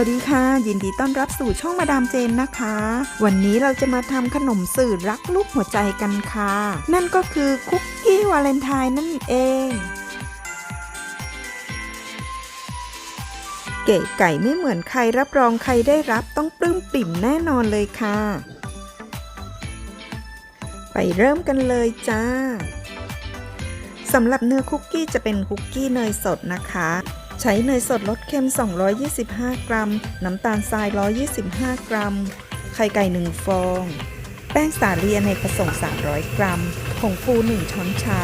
วัสดีค่ะ ยินดีต้อนรับสู่ช่องมาดามเจนนะคะ วันนี้เราจะมาทำขนมสื่อรักลูกหัวใจกันค่ะ นั่นก็คือคุกกี้วาเลนไทน์นั่นเอง เก๋ไก่ไม่เหมือนใครรับรองใครได้รับต้องปลื้มปิ่มแน่นอนเลยค่ะ ไปเริ่มกันเลยจ้าสำหรับเนื้อคุกกี้จะเป็นคุกกี้เนยสดนะคะ ใช้เนยสดรสเค็ม 225 กรัม น้ำตาลทราย 125 กรัม ไข่ไก่ 1 ฟอง แป้งสาลีอเนกประสงค์ 300 กรัม ผงฟู 1 ช้อนชา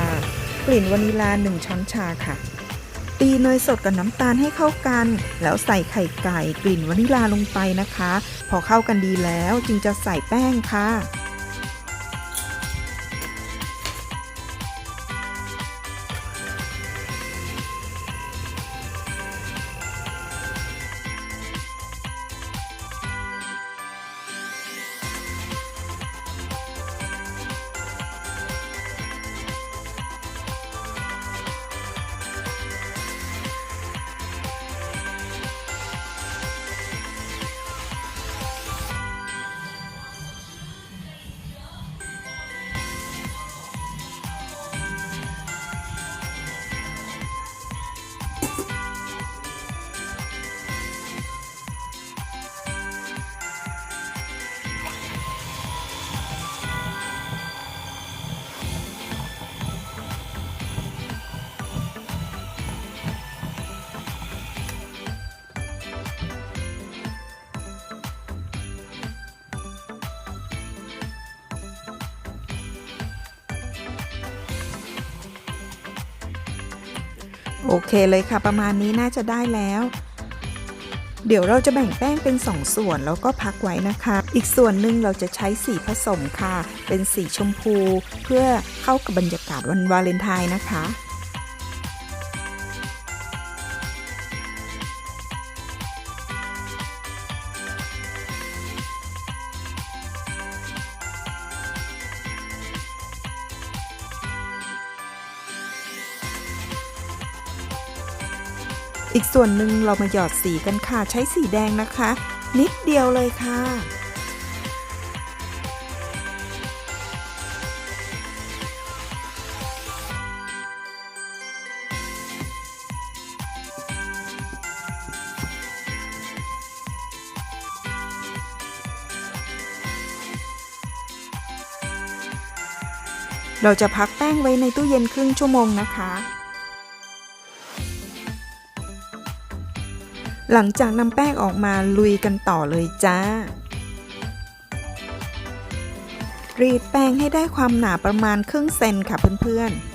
กลิ่นวานิลา 1 ช้อนชาค่ะ ตีเนยสดกับน้ำตาลให้เข้ากัน แล้วใส่ไข่ไก่กลิ่นวานิลาลงไปนะคะ พอเข้ากันดีแล้วจึงจะใส่แป้งค่ะ โอเคเลยค่ะ ประมาณนี้น่าจะได้แล้ว เดี๋ยวเราจะแบ่งแป้งเป็น 2 ส่วนแล้วก็พักไว้นะคะ อีกส่วนหนึ่งเราจะใช้สีผสมค่ะ เป็นสีชมพู เพื่อเข้ากับบรรยากาศวันวาเลนไทน์นะคะ อีกส่วนหนึ่งเรามาหยอดสีกันค่ะ ใช้สีแดงนะคะ นิดเดียวเลยค่ะ เราจะพักแป้งไว้ในตู้เย็นครึ่งชั่วโมงนะคะ หลังจากนำแป้งออกมาลุยกันต่อเลยจ้า รีดแป้งให้ได้ความหนาประมาณครึ่งเซนค่ะเพื่อนๆ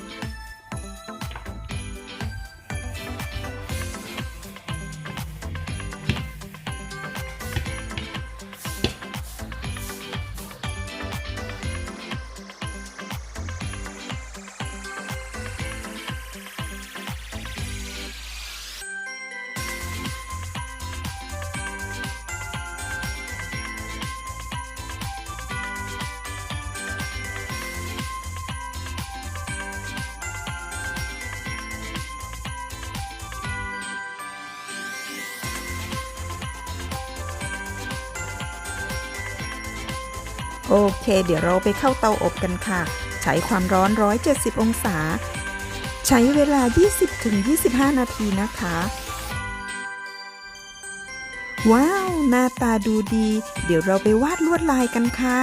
โอเค เดี๋ยวเราไปเข้าเตาอบกันค่ะ ใช้ความร้อน 170 องศา ใช้เวลา 20-25 นาทีนะคะ ว้าว หน้าตาดูดี เดี๋ยวเราไปวาดลวดลายกันค่ะ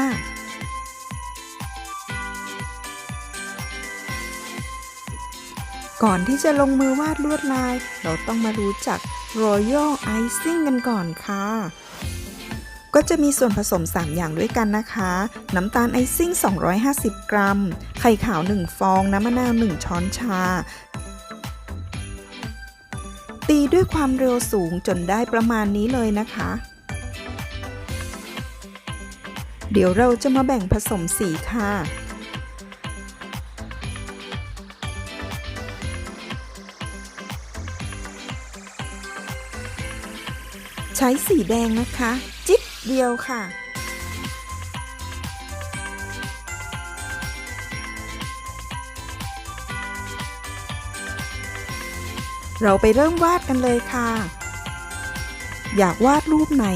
ก่อนที่จะลงมือวาดลวดลาย เราต้องมารู้จัก Royal Icing กันก่อนค่ะ ก็จะมีส่วนผสม 3 อย่างด้วยกันนะคะ น้ำตาลไอซิ่ง 250 กรัม ไข่ขาว 1 ฟอง น้ำมะนาว 1 ช้อนชา ตีด้วยความเร็วสูงจนได้ประมาณนี้เลยนะคะ เดี๋ยวเราจะมาแบ่งผสมสีค่ะใช้สีแดงนะคะ เดียวค่ะ เราไปเริ่มวาดกันเลยค่ะ อยากวาดรูปไหน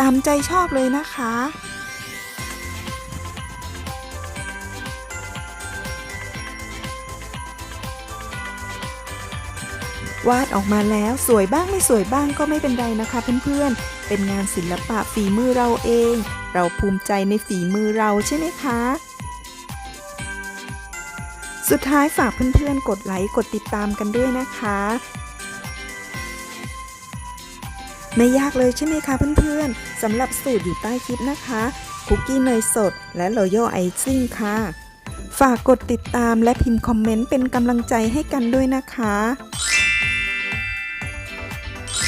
ตามใจชอบเลยนะคะ วาดออกมาแล้วสวยบ้างไม่สวยบ้างก็ไม่เป็นไรนะคะเพื่อนๆ เป็นงานศิลปะฝีมือเราเอง เราภูมิใจในฝีมือเราใช่ไหมคะ สุดท้ายฝากเพื่อนๆ กดไลค์กดติดตามกันด้วยนะคะ ไม่ยากเลยใช่ไหมคะเพื่อนๆสำหรับสูตรอยู่ใต้คลิปนะคะ คุกกี้เนยสด และ Royal Icing ค่ะ ฝากกดติดตามและพิมพ์คอมเมนต์เป็นกำลังใจให้กันด้วยนะคะ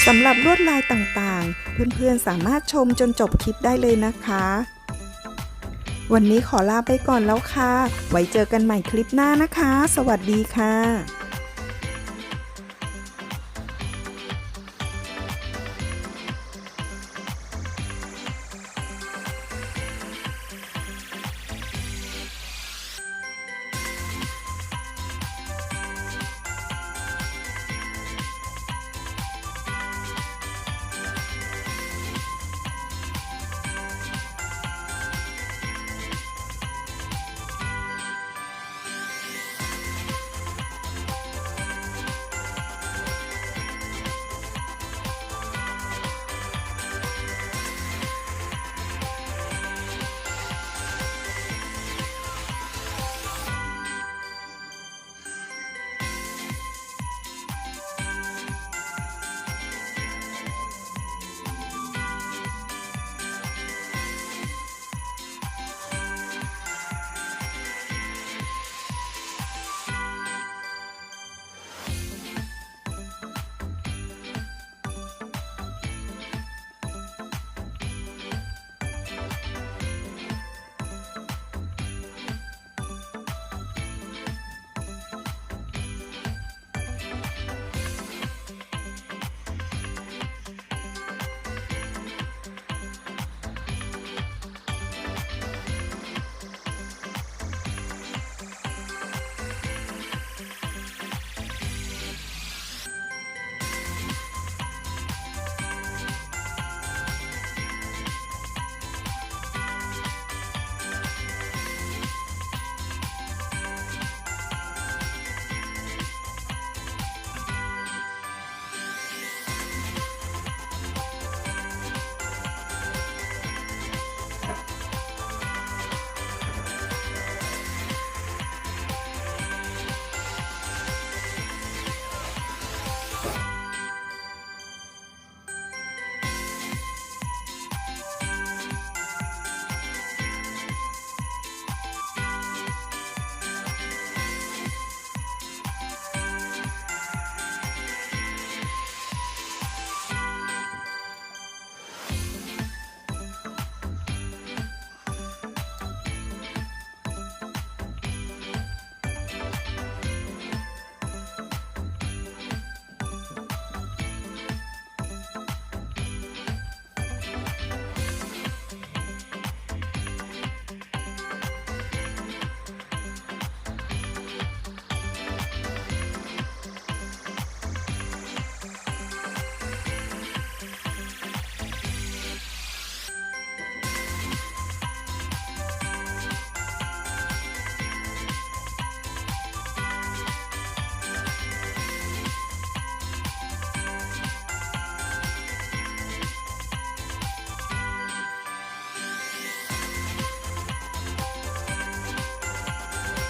สำหรับลวดลายต่างๆ เพื่อนๆสามารถชมจนจบคลิปได้เลยนะคะ วันนี้ขอลาไปก่อนแล้วค่ะ ไว้เจอกันใหม่คลิปหน้านะคะ สวัสดีค่ะ